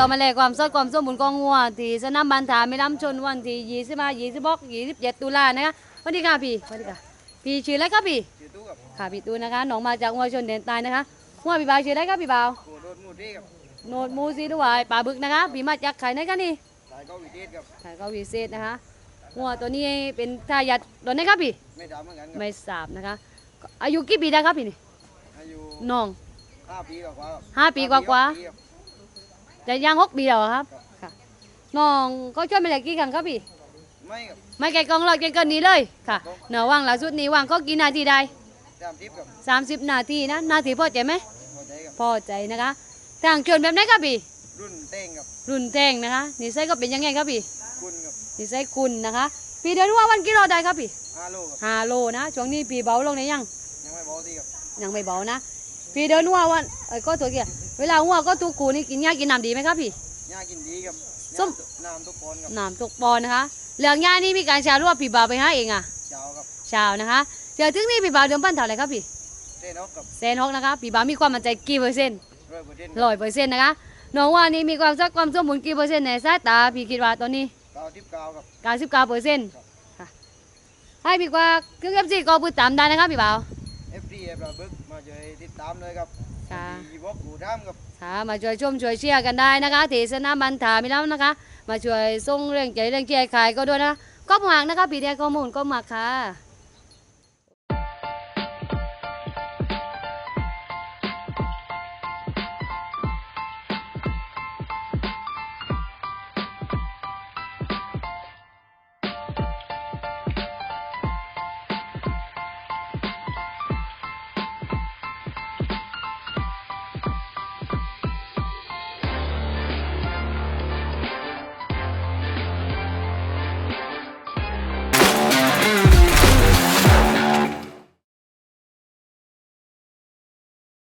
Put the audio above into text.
เรามาแลกความสดความสมบูรณ์ของงัวที่สนามบันทาไม่ล้ำชนวันที่ยี่สิบห้ายี่สิบหกยี่สิบเจ็ดตุลานะคะสวัสดีค่ะพี่สวัสดีค่ะพี่ชื่ออะไรครับพี่ชื่อตู้กับค่ะพี่ตูนนะคะน้องมาจากงัวชนเด่นตายนะคะงัวพี่บ่าวชื่ออะไรครับพี่บ่าวโคโดนมูดี้กับโนดมูซีด้วยป่าบึกนะคะพี่มาจากไข่ไหนกันนี่สายก็วิเทศกับไข่ก็วิเศษนะคะงัวตัวนี้เป็นทายาทตัวไหนครับพี่ไม่ดำเหมือนกันไม่ทราบนะคะ อายุกี่ปีแล้ครับพี่นี่อายุน้องห้าปีกว่าห้าปีกว่า ปีครับจะย่างหกปีแล้วเหรอครับค่ะน้องก็ช่วยมาแลกกี่ครั้งครับพี่ ไม่กับไม่ไกลกองรอดเกินเกินนี้เลยค่ะเนาะว่างล่าสุดนี้ว่างก็กี่นาทีได้จามทิพย์กับ30นาทีนะนาทีพอใจไหมพอใจกับพอใจนะคะทางชวนแบบไหนครับพี่ รุ่นเต้งกับรุ่นแทงนะคะนิสัยก็เป็นยังไงครับพี่คุณกับนิสัยคุณนะคะ พี่เดินว่าวันกิโลได้ครับพี่ฮาโลกับห้าโลนะช่วงนี้พี่เบาลงไหนยัง ยังไม่บอกที่กับยังไม่เบานะ พี่เดินว่าวันเอ้ยก็ตัวเกีย เวลาหัวก็ทุกขูนี่กินหญ้ากินน้ำดีไหมครับพี่ หญ้ากินดีกับส้ม น้ำทุกคนกับน้ำทุกปอนนะคะเรื่องหญ้านี่มีการชาหรือว่าพี่บ่าวไปหาเองอะเจ้ากับชาวนะคะเจอถึงนี่พี่บ่าวเดิมพันเท่าไหร่ครับพี่เต้นกกับเซนฮอกนะคะพี่บ่าวมีความมั่นใจกี่เปอร์เซ็นต์ร้อยเปอร์เซ็นต์ร้อยเปอร์เซ็นต์นะคะน้องว่านี่มีความสักความสมบูรณ์กี่เปอร์เซ็นต์ในสายตาพี่คิดว่าตอนนี้เก้าทิพย์เก้ากับเก้าสิบเก้าเปอร์เซ็นต์ค่ะให้พี่กว่าเครื่องเอฟซีก็พูดตามได้นะคะพี่บ่าว เอฟดีเอฟเราบึกมาช่วยติดตามเลยครับค่ะดีบอกกูด้ามกับค่ะมาช่วยชมช่วยเชียร์กันได้นะคะที่สนามบันทามีแล้วนะคะ มาช่วยส่งเรื่องใจเรื่องเชียร์ขายก็ด้วยนะก็หมากนะคะพี่เดียข้อมูลก็หมากค่ะ